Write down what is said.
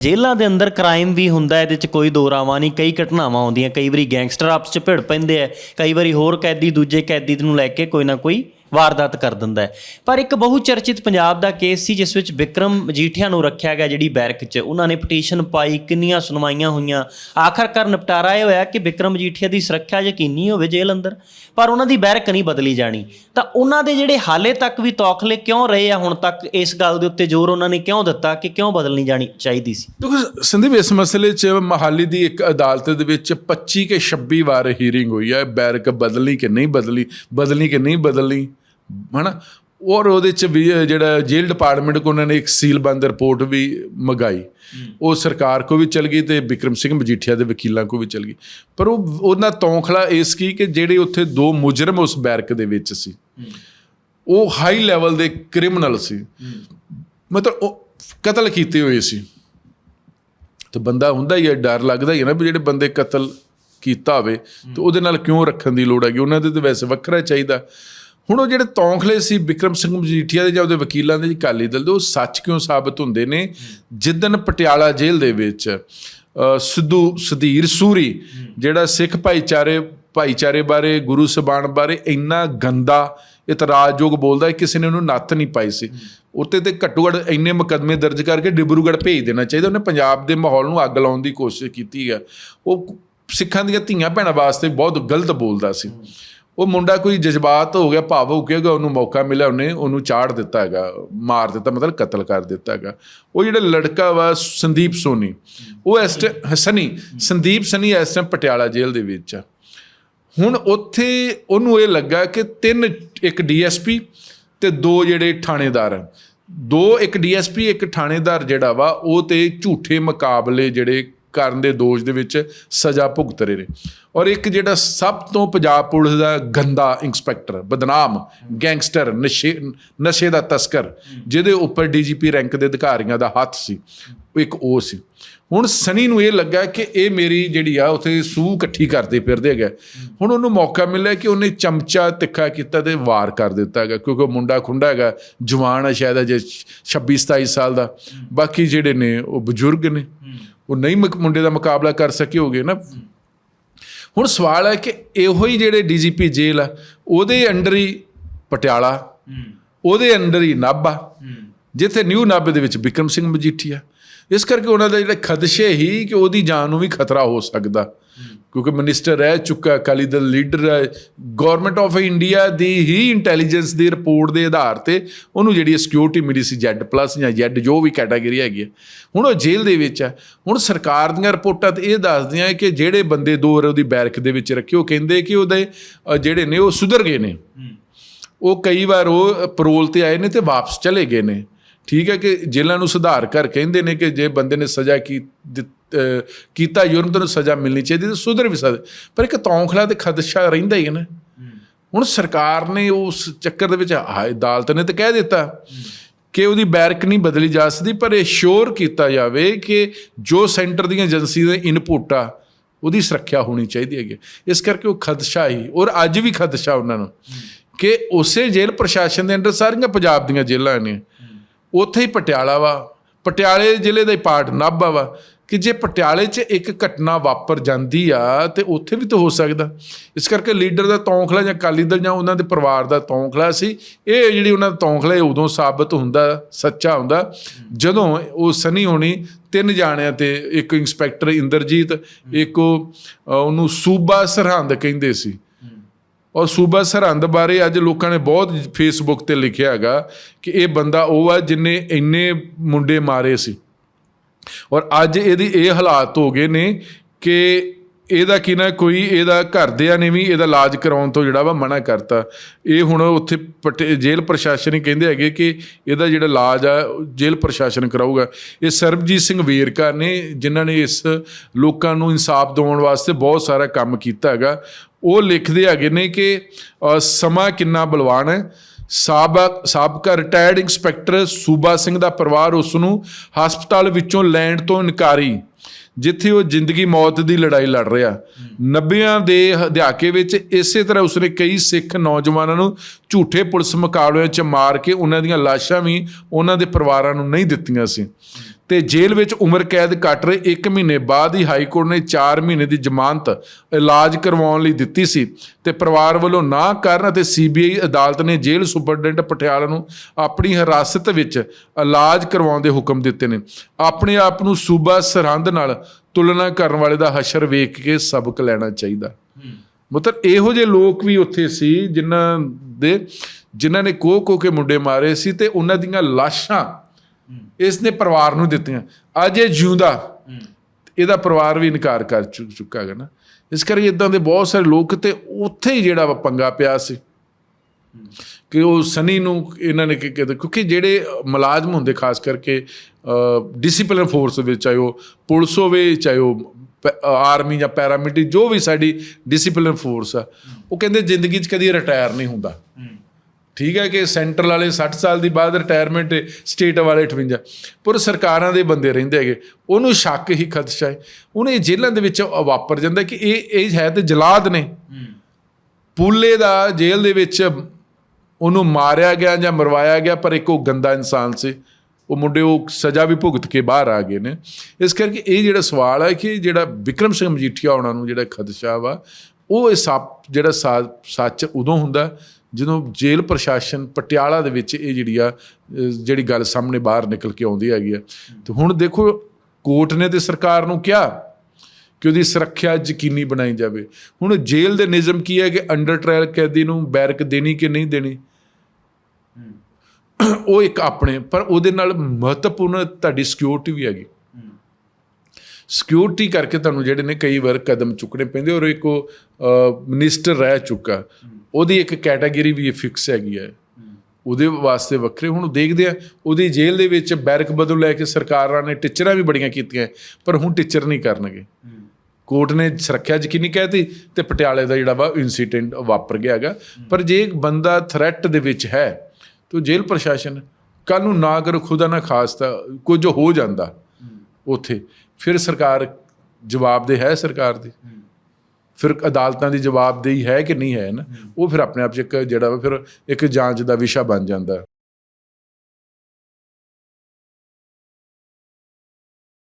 ਜੇਲ੍ਹਾਂ ਦੇ ਅੰਦਰ ਕ੍ਰਾਈਮ ਵੀ ਹੁੰਦਾ ਇਹਦੇ 'ਚ ਕੋਈ ਦੋ ਰਾਵਾਂ ਨਹੀਂ, ਕਈ ਘਟਨਾਵਾਂ ਆਉਂਦੀਆਂ ਕਈ ਵਾਰੀ ਗੈਂਗਸਟਰ ਆਪਸ 'ਚ ਭਿੜ ਪੈਂਦੇ ਆ, ਕਈ ਵਾਰੀ ਹੋਰ ਕੈਦੀ ਦੂਜੇ ਕੈਦੀ ਨੂੰ ਲੈ ਕੇ ਕੋਈ ਨਾ ਕੋਈ ਵਾਰਦਾਤ ਕਰ ਦਿੰਦਾ ਹੈ। ਪਰ ਇੱਕ ਬਹੁ ਚਰਚਿਤ ਪੰਜਾਬ ਦਾ ਕੇਸ ਸੀ, ਜਿਸ ਵਿੱਚ ਵਿਕਰਮ ਮਜੀਠੀਆ ਨੂੰ ਰੱਖਿਆ ਗਿਆ ਜਿਹੜੀ ਬੈਰਕ 'ਚ। ਉਹਨਾਂ ਨੇ ਪਟੀਸ਼ਨ ਪਾਈ, ਕਿੰਨੀਆਂ ਸੁਣਵਾਈਆਂ ਹੋਈਆਂ। ਆਖਰਕਾਰ ਨਿਪਟਾਰਾ ਇਹ ਹੋਇਆ ਕਿ ਵਿਕਰਮ ਮਜੀਠੀਆ ਦੀ ਸੁਰੱਖਿਆ ਯਕੀਨੀ ਹੋਵੇ ਜੇਲ੍ਹ ਅੰਦਰ, ਪਰ ਉਹਨਾਂ ਦੀ ਬੈਰਕ ਨਹੀਂ ਬਦਲੀ ਜਾਣੀ। ਤਾਂ ਉਹਨਾਂ ਦੇ ਜਿਹੜੇ ਹਾਲੇ ਤੱਕ ਵੀ ਤੌਖਲੇ ਕਿਉਂ ਰਹੇ ਆ, ਹੁਣ ਤੱਕ ਇਸ ਗੱਲ ਦੇ ਉੱਤੇ ਜ਼ੋਰ ਉਹਨਾਂ ਨੇ ਕਿਉਂ ਦਿੱਤਾ ਕਿ ਕਿਉਂ ਬਦਲਣੀ ਜਾਣੀ ਚਾਹੀਦੀ ਸੀ? ਦੇਖੋ, ਸੰਦੀਪ, ਇਸ ਮਸਲੇ 'ਚ ਮਹਾਲੀ ਦੀ ਇੱਕ ਅਦਾਲਤ ਦੇ ਵਿੱਚ 25 ਕੇ 26 ਵਾਰ ਹੀਅਰਿੰਗ ਹੋਈ ਹੈ, ਬੈਰਕ ਬਦਲਣੀ ਕਿ ਨਹੀਂ ਬਦਲੀ ਬਦਲਣੀ ਕਿ ਨਹੀਂ ਬਦਲਣੀ ਹਨਾ? ਔਰ ਉਹਦੇ 'ਚ ਵੀ ਜਿਹੜਾ ਜੇਲ੍ਹ ਡਿਪਾਰਟਮੈਂਟ ਕੋ ਉਹਨਾਂ ਨੇ ਇੱਕ ਸੀਲਬੰਦ ਰਿਪੋਰਟ ਵੀ ਮੰਗਾਈ। ਉਹ ਸਰਕਾਰ ਕੋ ਵੀ ਚਲ ਗਈ ਤੇ ਵਿਕਰਮ ਸਿੰਘ ਮਜੀਠੀਆ ਦੇ ਵਕੀਲਾਂ ਕੋ ਵੀ ਚਲ ਗਈ। ਪਰ ਉਹ ਉਹਨਾਂ ਤੌਖਲਾ ਇਸ ਕੀ ਕਿ ਜਿਹੜੇ ਉੱਥੇ ਦੋ ਮੁਜਰਮ ਉਸ ਬੈਰਕ ਦੇ ਵਿੱਚ ਸੀ। ਉਹ ਹਾਈ ਲੈਵਲ ਦੇ ਕ੍ਰਿਮੀਨਲ ਸੀ। ਮਤਲਬ ਉਹ ਕਤਲ ਕੀਤੇ ਹੋਏ ਸੀ। ਤੇ ਬੰਦਾ ਹੁੰਦਾ ਹੀ ਹੈ ਡਰ ਲੱਗਦਾ ਹੀ ਹੈ ਨਾ ਵੀ ਜਿਹੜੇ ਬੰਦੇ ਕਤਲ ਕੀਤਾ ਹੋਵੇ ਤੇ ਉਹਦੇ ਨਾਲ ਕਿਉਂ ਰੱਖਣ ਦੀ ਲੋੜ ਹੈਗੀ? ਉਹਨਾਂ ਦੇ ਤੇ ਵੈਸੇ ਵੱਖਰਾ ਚਾਹੀਦਾ। ਹੁਣ ਉਹ ਜਿਹੜੇ ਤੌਂਖਲੇ ਸੀ ਵਿਕਰਮ ਸਿੰਘ ਮਜੀਠੀਆ ਦੇ ਜਾਂ ਉਹਦੇ ਵਕੀਲਾਂ ਦੇ ਅਕਾਲੀ ਦਲ ਦੇ, ਉਹ ਸੱਚ ਕਿਉਂ ਸਾਬਤ ਹੁੰਦੇ ਨੇ? ਜਿੱਦਨ ਪਟਿਆਲਾ ਜੇਲ੍ਹ ਦੇ ਵਿੱਚ ਸਿੱਧੂ ਸੁਧੀਰ ਸੂਰੀ, ਜਿਹੜਾ ਸਿੱਖ ਭਾਈਚਾਰੇ ਭਾਈਚਾਰੇ ਬਾਰੇ, ਗੁਰੂ ਸਬਾਨ ਬਾਰੇ ਇੰਨਾ ਗੰਦਾ, ਇਤਰਾਜ਼ਯੋਗ ਬੋਲਦਾ ਕਿਸੇ ਨੇ ਉਹਨੂੰ ਨੱਥ ਨਹੀਂ ਪਾਈ ਸੀ। ਉੱਤੇ ਤੇ ਘੱਟੋ ਘੱਟ ਇੰਨੇ ਮੁਕੱਦਮੇ ਦਰਜ ਕਰਕੇ ਡਿਬਰੂਗੜ੍ਹ ਭੇਜ ਦੇਣਾ ਚਾਹੀਦਾ। ਉਹਨੇ ਪੰਜਾਬ ਦੇ ਮਾਹੌਲ ਨੂੰ ਅੱਗ ਲਾਉਣ ਦੀ ਕੋਸ਼ਿਸ਼ ਕੀਤੀ ਹੈ। ਉਹ ਸਿੱਖਾਂ ਦੀਆਂ ਧੀਆਂ ਭੈਣਾਂ ਵਾਸਤੇ ਬਹੁਤ ਗਲਤ ਬੋਲਦਾ ਸੀ। ਉਹ ਮੁੰਡਾ ਕੋਈ ਜਜ਼ਬਾਤ ਹੋ ਗਿਆ, ਭਾਵ ਹੋ ਗਿਆ ਉਹਨੂੰ ਮੌਕਾ ਮਿਲਿਆ, ਉਹਨੇ ਉਹਨੂੰ ਚਾੜ ਦਿੱਤਾ ਹੈਗਾ, ਮਾਰ ਦਿੱਤਾ, ਮਤਲਬ ਕਤਲ ਕਰ ਦਿੱਤਾ ਹੈਗਾ ਉਹ ਜਿਹੜਾ ਲੜਕਾ ਵਾ, ਸੰਦੀਪ ਸੋਨੀ, ਉਹ ਇਸ ਟਾਈਮ ਸਨੀ, ਸੰਦੀਪ ਸਨੀ ਇਸ ਟਾਈਮ ਪਟਿਆਲਾ ਜੇਲ੍ਹ ਦੇ ਵਿੱਚ ਆ ਹੁਣ ਉੱਥੇ ਉਹਨੂੰ ਇਹ ਲੱਗਾ ਕਿ ਤਿੰਨ, ਇੱਕ ਡੀਐਸਪੀ ਤੇ ਦੋ ਜਿਹੜੇ ਥਾਣੇਦਾਰ ਆ। ਦੋ, ਇੱਕ ਡੀਐਸਪੀ ਇੱਕ ਥਾਣੇਦਾਰ ਜਿਹੜਾ ਵਾ, ਉਹ ਤੇ ਝੂਠੇ ਮੁਕਾਬਲੇ ਜਿਹੜੇ ਕਰਨ ਦੇ ਦੋਸ਼ ਦੇ ਵਿੱਚ ਸਜ਼ਾ ਭੁਗਤ ਰਹੇ ਨੇ। ਔਰ ਇੱਕ ਜਿਹੜਾ ਸਭ ਤੋਂ ਪੰਜਾਬ ਪੁਲਿਸ ਦਾ ਗੰਦਾ ਇੰਸਪੈਕਟਰ, ਬਦਨਾਮ, ਗੈਂਗਸਟਰ, ਨਸ਼ੇ ਨਸ਼ੇ ਦਾ ਤਸਕਰ, ਜਿਹਦੇ ਉੱਪਰ ਡੀਜੀਪੀ ਰੈਂਕ ਦੇ ਅਧਿਕਾਰੀਆਂ ਦਾ ਹੱਥ ਸੀ, ਇੱਕ ਉਹ ਸੀ। ਹੁਣ ਸਨੀ ਨੂੰ ਇਹ ਲੱਗਾ ਕਿ ਇਹ ਮੇਰੀ ਜਿਹੜੀ ਆ, ਉਥੇ ਸੂਹ ਇਕੱਠੀ ਕਰਦੇ ਫਿਰਦੇ ਹੈਗਾ। ਹੁਣ ਉਹਨੂੰ ਮੌਕਾ ਮਿਲਿਆ ਕਿ ਉਹਨੇ ਚਮਚਾ ਤਿੱਖਾ ਕੀਤਾ ਤੇ ਵਾਰ ਕਰ ਦਿੱਤਾ ਹੈਗਾ, ਕਿਉਂਕਿ ਉਹ ਮੁੰਡਾ ਖੁੰਡਾ ਹੈਗਾ, ਜਵਾਨ ਹੈ ਸ਼ਾਇਦ ਅਜੇ 26 27 ਸਾਲ ਦਾ। ਬਾਕੀ ਜਿਹੜੇ ਨੇ, ਉਹ ਬਜ਼ੁਰਗ ਨੇ। ਉਹ ਨਹੀਂ ਮੁਕ- ਮੁੰਡੇ ਦਾ ਮੁਕਾਬਲਾ ਕਰ ਸਕੇ ਹੋਗੇ ਨਾ। ਹੁਣ ਸਵਾਲ ਹੈ ਕਿ ਇਹੋ ਹੀ ਜਿਹੜੇ ਡੀਜੀਪੀ ਜੇਲ ਆ, ਉਹਦੇ ਅੰਡਰ ਹੀ ਪਟਿਆਲਾ, ਉਹਦੇ ਅੰਡਰ ਹੀ ਨਾਭਾ, ਜਿੱਥੇ ਨਿਊ ਨਾਭੇ ਦੇ ਵਿੱਚ ਵਿਕਰਮ ਸਿੰਘ ਮਜੀਠੀਆ। ਇਸ ਕਰਕੇ ਉਹਨਾਂ ਦਾ ਜਿਹੜੇ ਖਦਸ਼ੇ ਹੀ ਕਿ ਉਹਦੀ ਜਾਨ ਨੂੰ ਵੀ ਖਤਰਾ ਹੋ ਸਕਦਾ। ਕਿਉਂਕਿ ਮਿਨਿਸਟਰ ਰਹਿ ਚੁੱਕਾ, ਅਕਾਲੀ ਦਲ ਲੀਡਰ ਹੈ ਗਵਰਨਮੈਂਟ ਆਫ ਇੰਡੀਆ ਦੀ ਹੀ ਇੰਟੈਲੀਜੈਂਸ ਦੀ ਰਿਪੋਰਟ ਦੇ ਆਧਾਰ ਤੇ ਉਹਨੂੰ ਜਿਹੜੀ ਸਿਕਿਉਰਿਟੀ ਮਿਲੀ ਸੀ Z+ ਜਾਂ Z ਜੋ ਵੀ ਕੈਟਾਗਰੀ ਹੈਗੀ ਹੈ ਹੁਣ ਉਹ ਜੇਲ੍ਹ ਦੇ ਵਿੱਚ ਹੈ ਹੁਣ ਸਰਕਾਰ ਦੀਆਂ ਰਿਪੋਰਟਾਂ ਤੇ ਇਹ ਦੱਸਦੀਆਂ ਕਿ ਜਿਹੜੇ ਬੰਦੇ ਦੋ ਉਹਦੀ ਬੈਰਕ ਦੇ ਵਿੱਚ ਰੱਖੇ, ਉਹ ਕਹਿੰਦੇ ਕਿ ਉਹਦੇ ਜਿਹੜੇ ਨੇ ਉਹ ਸੁਧਰ ਗਏ ਨੇ। ਉਹ ਕਈ ਵਾਰ ਉਹ ਪਰੋਲ ਤੇ ਆਏ ਨੇ ਤੇ ਵਾਪਸ ਚਲੇ ਗਏ ਨੇ। ਠੀਕ ਹੈ ਕਿ ਜੇਲ੍ਹਾਂ ਨੂੰ ਸੁਧਾਰ ਕਰ ਕਹਿੰਦੇ ਨੇ ਕਿ ਜੇ ਬੰਦੇ ਨੇ ਸਜ਼ਾ ਕੀ ਦਿੱਤ- ਕੀਤਾ ਜੁਰਮ ਤਾਂ ਉਹਨੂੰ ਸਜ਼ਾ ਮਿਲਣੀ ਚਾਹੀਦੀ ਤੇ ਸੁਧਰ ਵੀ ਸਕਦਾ। ਪਰ ਇੱਕ ਤੌਖਲਾ ਤੇ ਖਦਸ਼ਾ ਰਹਿੰਦਾ ਹੀ ਹੈ ਨਾ। ਹੁਣ ਸਰਕਾਰ ਨੇ ਉਸ ਚੱਕਰ ਦੇ ਵਿੱਚ ਅਦਾਲਤ ਨੇ ਤਾਂ ਕਹਿ ਦਿੱਤਾ ਕਿ ਉਹਦੀ ਬੈਰਕ ਨਹੀਂ ਬਦਲੀ ਜਾ ਸਕਦੀ ਪਰ ਇਹ ਸ਼ੋਰ ਕੀਤਾ ਜਾਵੇ ਕਿ ਜੋ ਸੈਂਟਰ ਦੀਆਂ ਏਜੰਸੀ ਦੇ ਇਨਪੁਟ ਆ ਉਹਦੀ ਸੁਰੱਖਿਆ ਹੋਣੀ ਚਾਹੀਦੀ ਹੈਗੀ। ਇਸ ਕਰਕੇ ਉਹ ਖਦਸ਼ਾ ਹੀ ਔਰ ਅੱਜ ਵੀ ਖਦਸ਼ਾ ਉਹਨਾਂ ਨੂੰ ਕਿ ਉਸੇ ਜੇਲ੍ਹ ਪ੍ਰਸ਼ਾਸਨ ਦੇ ਅੰਡਰ ਸਾਰੀਆਂ ਪੰਜਾਬ ਦੀਆਂ ਜੇਲ੍ਹਾਂ ਨੇ। ਉੱਥੇ ਹੀ ਪਟਿਆਲਾ ਵਾ ਪਟਿਆਲੇ ਜ਼ਿਲ੍ਹੇ ਦਾ ਹੀ ਪਾਰਟ ਨਾਭਾ ਵਾ। ਕਿ ਜੇ ਪਟਿਆਲੇ 'ਚ ਇੱਕ ਘਟਨਾ ਵਾਪਰ ਜਾਂਦੀ ਆ, ਤੇ ਉੱਥੇ ਵੀ ਤਾਂ ਹੋ ਸਕਦਾ। ਇਸ ਕਰਕੇ ਲੀਡਰ ਦਾ ਤੌਂਖਲਾ ਜਾਂ ਅਕਾਲੀ ਦਲ ਜਾਂ ਉਹਨਾਂ ਦੇ ਪਰਿਵਾਰ ਦਾ ਤੌਂਖਲਾ ਸੀ। ਇਹ ਜਿਹੜੀ ਉਹਨਾਂ ਦਾ ਤੌਂਖਲਾ ਇਹ ਉਦੋਂ ਸਾਬਤ ਹੁੰਦਾ, ਸੱਚਾ ਹੁੰਦਾ। ਜਦੋਂ ਉਹ ਸਨੀ ਹੋਣੀ ਤਿੰਨ ਜਾਣਿਆਂ ਤੇ, ਇੱਕ ਇੰਸਪੈਕਟਰ ਇੰਦਰਜੀਤ, ਇੱਕ ਉਹਨੂੰ ਸੂਬਾ ਸਰਹੰਦ ਕਹਿੰਦੇ ਸੀ। ਔਰ ਸੂਬਾ ਸਰਹੰਦ ਬਾਰੇ ਅੱਜ ਲੋਕਾਂ ਨੇ ਬਹੁਤ ਫੇਸਬੁੱਕ ਤੇ ਲਿਖਿਆ ਹੈਗਾ ਕਿ ਇਹ ਬੰਦਾ ਉਹ ਆ ਜਿਨੇ ਇੰਨੇ ਮੁੰਡੇ ਮਾਰੇ ਸੀ। ਔਰ ਅੱਜ ਇਹਦੀ ਇਹ ਹਾਲਾਤ ਹੋ ਗਏ ਨੇ ਕਿ ਇਹਦਾ ਕੀ ਨਾ ਕੋਈ ਇਹਦਾ ਘਰਦਿਆਂ ਨੇ ਵੀ ਇਹਦਾ ਇਲਾਜ ਕਰਾਉਣ ਤੋਂ ਜਿਹੜਾ ਵਾ ਮਨਾ ਕਰਤਾ। ਇਹ ਹੁਣ ਉੱਥੇ ਪਟੇ- ਜੇਲ੍ਹ ਪ੍ਰਸ਼ਾਸਨ ਹੀ ਕਹਿੰਦੇ ਹੈਗੇ ਕਿ ਇਹਦਾ ਜਿਹੜਾ ਇਲਾਜ ਆ ਉਹ ਜੇਲ੍ਹ ਪ੍ਰਸ਼ਾਸਨ ਕਰਾਊਗਾ। ਇਹ ਸਰਬਜੀਤ ਸਿੰਘ ਵੇਰਕਾ ਨੇ, ਜਿਨ੍ਹਾਂ ਨੇ ਇਸ ਲੋਕਾਂ ਨੂੰ ਇਨਸਾਫ ਦਿਵਾਉਣ ਵਾਸਤੇ ਬਹੁਤ ਸਾਰਾ ਕੰਮ ਕੀਤਾ ਹੈਗਾ, ਉਹ ਲਿਖਦੇ ਹੈਗੇ ਨੇ ਕਿ ਸਮਾਂ ਕਿੰਨਾ ਬਲਵਾਨ ਹੈ। ਸਾਬਕ ਸਾਬਕਾ ਰਿਟਾਇਰਡ ਇੰਸਪੈਕਟਰ ਸੂਬਾ ਸਿੰਘ ਦਾ ਪਰਿਵਾਰ ਉਸ ਨੂੰ ਹਸਪਤਾਲ ਵਿੱਚੋਂ ਲੈਣ ਤੋਂ ਇਨਕਾਰੀ, ਜਿੱਥੇ ਉਹ ਜ਼ਿੰਦਗੀ ਮੌਤ ਦੀ ਲੜਾਈ ਲੜ ਰਿਹਾ। 90ਾਂ ਦੇ ਦਹਾਕੇ ਵਿੱਚ ਇਸੇ ਤਰ੍ਹਾਂ ਉਸਨੇ ਕਈ ਸਿੱਖ ਨੌਜਵਾਨਾਂ ਨੂੰ ਝੂਠੇ ਪੁਲਿਸ ਮੁਕਾਬਲਿਆਂ 'ਚ ਮਾਰ ਕੇ ਉਹਨਾਂ ਦੀਆਂ ਲਾਸ਼ਾਂ ਵੀ ਉਹਨਾਂ ਦੇ ਪਰਿਵਾਰਾਂ ਨੂੰ ਨਹੀਂ ਦਿੱਤੀਆਂ ਸੀ। ਤੇ ਜੇਲ੍ਹ ਵਿੱਚ ਉਮਰ ਕੈਦ ਕੱਟ ਰਹੇ 1 ਮਹੀਨੇ ਬਾਅਦ ਹੀ ਹਾਈ ਕੋਰਟ ਨੇ 4 ਮਹੀਨੇ ਦੀ ਜ਼ਮਾਨਤ ਇਲਾਜ ਕਰਵਾਉਣ ਲਈ ਦਿੱਤੀ ਸੀ ਤੇ ਪਰਿਵਾਰ ਵੱਲੋਂ ਨਾ ਕਰਨ ਅਤੇ ਸੀਬੀਆਈ ਅਦਾਲਤ ਨੇ ਜੇਲ੍ਹ ਸੁਪਰਡੈਂਟ ਪਟਿਆਲਾ ਨੂੰ ਆਪਣੀ ਹਿਰਾਸਤ ਵਿੱਚ ਇਲਾਜ ਕਰਵਾਉਣ ਦੇ ਹੁਕਮ ਦਿੱਤੇ ਨੇ। ਆਪਣੇ ਆਪ ਨੂੰ ਸੂਬਾ ਸਰਹੰਦ ਨਾਲ ਤੁਲਨਾ ਕਰਨ ਵਾਲੇ ਦਾ ਹਸ਼ਰ ਵੇਖ ਕੇ ਸਬਕ ਲੈਣਾ ਚਾਹੀਦਾ। ਮਤਲਬ ਇਹੋ ਜਿਹੇ ਲੋਕ ਵੀ ਉੱਥੇ ਸੀ ਜਿਨ੍ਹਾਂ ਦੇ, ਜਿਨ੍ਹਾਂ ਨੇ ਕੋਹ ਕੋਹ ਕੇ ਮੁੰਡੇ ਮਾਰੇ ਸੀ ਤੇ ਉਹਨਾਂ ਦੀਆਂ ਲਾਸ਼ਾਂ ਇਸ ਨੇ ਪਰਿਵਾਰ ਨੂੰ ਦਿੱਤੀਆਂ। ਅੱਜ ਇਹ ਜਿਉਂਦਾ। ਇਹਦਾ ਪਰਿਵਾਰ ਵੀ ਇਨਕਾਰ ਕਰ ਚੁੱਕਾ ਹੈਗਾ ਨਾ। ਇਸ ਕਰਕੇ ਇਦਾਂ ਦੇ ਬਹੁਤ ਸਾਰੇ ਲੋਕ ਤੇ ਉੱਥੇ ਹੀ ਜਿਹੜਾ ਪੰਗਾ ਪਿਆ ਸੀ। ਕਿ ਉਹ ਸਨੀ ਨੂੰ ਇਹਨਾਂ ਨੇ ਕਿ ਕਿ- ਕਿਉਂਕਿ ਜਿਹੜੇ ਮੁਲਾਜ਼ਮ ਹੁੰਦੇ ਖਾਸ ਕਰਕੇ ਡਿਸਪਲਿਨ ਫੋਰਸ ਵਿੱਚ ਚਾਹੇ ਉਹ ਪੁਲਿਸ ਹੋਵੇ ਚਾਹੇ ਉਹ ਆਰਮੀ ਜਾਂ ਪੈਰਾਮਿਲਟਰੀ ਜੋ ਵੀ ਸਾਡੀ ਡਿਸਪਲਿਨ ਫੋਰਸ ਆ ਉਹ ਕਹਿੰਦੇ ਜ਼ਿੰਦਗੀ 'ਚ ਕਦੀ ਰਿਟਾਇਰ ਨਹੀਂ ਹੁੰਦਾ। ਠੀਕ ਹੈ ਕਿ ਸੈਂਟਰਲ ਵਾਲੇ 60 ਸਾਲ ਦੀ ਬਾਅਦ ਰਿਟਾਇਰਮੈਂਟ ਸਟੇਟ ਵਾਲੇ 58 ਪਰ ਸਰਕਾਰਾਂ ਦੇ ਬੰਦੇ ਰਹਿੰਦੇ ਹੈਗੇ। ਉਹਨੂੰ ਸ਼ੱਕ ਹੀ ਖਦਸ਼ਾ ਹੈ। ਉਹਨੇ ਜੇਲ੍ਹਾਂ ਦੇ ਵਿੱਚ ਵਾਪਰ ਜਾਂਦਾ ਕਿ ਇਹ ਇਹ ਹੈ ਤੇ ਜਲਾਦ ਨੇ। ਪੂਲੇ ਦਾ ਜੇਲ੍ਹ ਦੇ ਵਿੱਚ ਉਹਨੂੰ ਮਾਰਿਆ ਗਿਆ ਜਾਂ ਮਰਵਾਇਆ ਗਿਆ ਪਰ ਇੱਕ ਉਹ ਗੰਦਾ ਇਨਸਾਨ ਸੀ। ਉਹ ਮੁੰਡੇ ਉਹ ਸਜ਼ਾ ਵੀ ਭੁਗਤ ਕੇ ਬਾਹਰ ਆ ਗਏ ਨੇ। ਇਸ ਕਰਕੇ ਇਹ ਜਿਹੜਾ ਸਵਾਲ ਹੈ ਕਿ ਜਿਹੜਾ ਵਿਕਰਮ ਸਿੰਘ ਮਜੀਠੀਆ ਉਹਨਾਂ ਨੂੰ ਜਿਹੜਾ ਖਦਸ਼ਾ ਵਾ ਉਹ ਇਹ ਸੱਪ ਜਿਹੜਾ ਸੱਚ ਉਦੋਂ ਹੁੰਦਾ ਜਦੋਂ ਜੇਲ੍ਹ ਪ੍ਰਸ਼ਾਸਨ ਪਟਿਆਲਾ ਦੇ ਵਿੱਚ ਇਹ ਜਿਹੜੀ ਆ ਜਿਹੜੀ ਗੱਲ ਸਾਹਮਣੇ ਬਾਹਰ ਨਿਕਲ ਕੇ ਆਉਂਦੀ ਹੈਗੀ ਆ ਤੇ ਹੁਣ ਦੇਖੋ ਕੋਰਟ ਨੇ ਤੇ ਸਰਕਾਰ ਨੂੰ ਕਿਹਾ ਕਿ ਉਹਦੀ ਸੁਰੱਖਿਆ ਯਕੀਨੀ ਬਣਾਈ ਜਾਵੇ। ਹੁਣ ਜੇਲ੍ਹ ਦੇ ਨਿਯਮ ਕੀ ਹੈ ਕਿ ਅੰਡਰ ਟ੍ਰਾਇਲ ਕੈਦੀ ਨੂੰ ਬੈਰਕ ਦੇਣੀ ਕਿ ਨਹੀਂ ਦੇਣੀ? ਉਹ ਇੱਕ ਆਪਣੇ ਪਰ ਉਹਦੇ ਨਾਲ ਮਹੱਤਵਪੂਰਨ ਤੁਹਾਡੀ ਸਿਕਿਉਰਿਟੀ ਵੀ ਹੈਗੀ। ਸਿਕਿਉਰਿਟੀ ਕਰਕੇ ਤੁਹਾਨੂੰ ਜਿਹੜੇ ਨੇ ਕਈ ਵਾਰ ਕਦਮ ਚੁੱਕਣੇ ਪੈਂਦੇ ਔਰ ਇੱਕ ਉਹ ਮਿਨਿਸਟਰ ਰਹਿ ਚੁੱਕਾ। ਉਹਦੀ ਇੱਕ ਕੈਟਾਗਰੀ ਵੀ ਫਿਕਸ ਹੈਗੀ ਹੈ। ਉਹਦੇ ਵਾਸਤੇ ਵੱਖਰੇ ਹੁਣ ਦੇਖਦੇ ਆ। ਉਹਦੀ ਜੇਲ੍ਹ ਦੇ ਵਿੱਚ ਬੈਰਕ ਬਦਲ ਲੈ ਕੇ ਸਰਕਾਰਾਂ ਨੇ ਟੀਚਰਾਂ ਵੀ ਬੜੀਆਂ ਕੀਤੀਆਂ। ਪਰ ਹੁਣ ਟੀਚਰ ਨਹੀਂ ਕਰਨਗੇ। ਕੋਰਟ ਨੇ ਸੁਰੱਖਿਆ ਯਕੀਨੀ ਕਹਿਤੀ ਤੇ ਪਟਿਆਲੇ ਦਾ ਜਿਹੜਾ ਵਾ ਇਨਸੀਡੈਂਟ ਵਾਪਰ ਗਿਆ ਹੈਗਾ। ਪਰ ਜੇ ਇੱਕ ਬੰਦਾ ਥ੍ਰੈਟ ਦੇ ਵਿੱਚ ਹੈ, ਤਾਂ ਜੇਲ੍ਹ ਪ੍ਰਸ਼ਾਸਨ ਕੱਲ ਨੂੰ ਨਾ ਕਰੋ, ਖੁਦਾ ਨਾ ਖਾਸਤਾ, ਕੁਝ ਹੋ ਜਾਂਦਾ ਉਥੇ। ਫਿਰ ਸਰਕਾਰ ਜਵਾਬਦੇ ਹੈ ਸਰਕਾਰ ਦੀ। ਫਿਰ ਅਦਾਲਤਾਂ ਦੀ ਜਵਾਬਦੇਹੀ ਹੈ ਕਿ ਨਹੀਂ ਹੈ ਨਾ, ਉਹ ਫਿਰ ਆਪਣੇ ਆਪ ਚ ਇੱਕ ਜਿਹੜਾ ਵਾ, ਫਿਰ ਇੱਕ ਜਾਂਚ ਦਾ ਵਿਸ਼ਾ ਬਣ ਜਾਂਦਾ।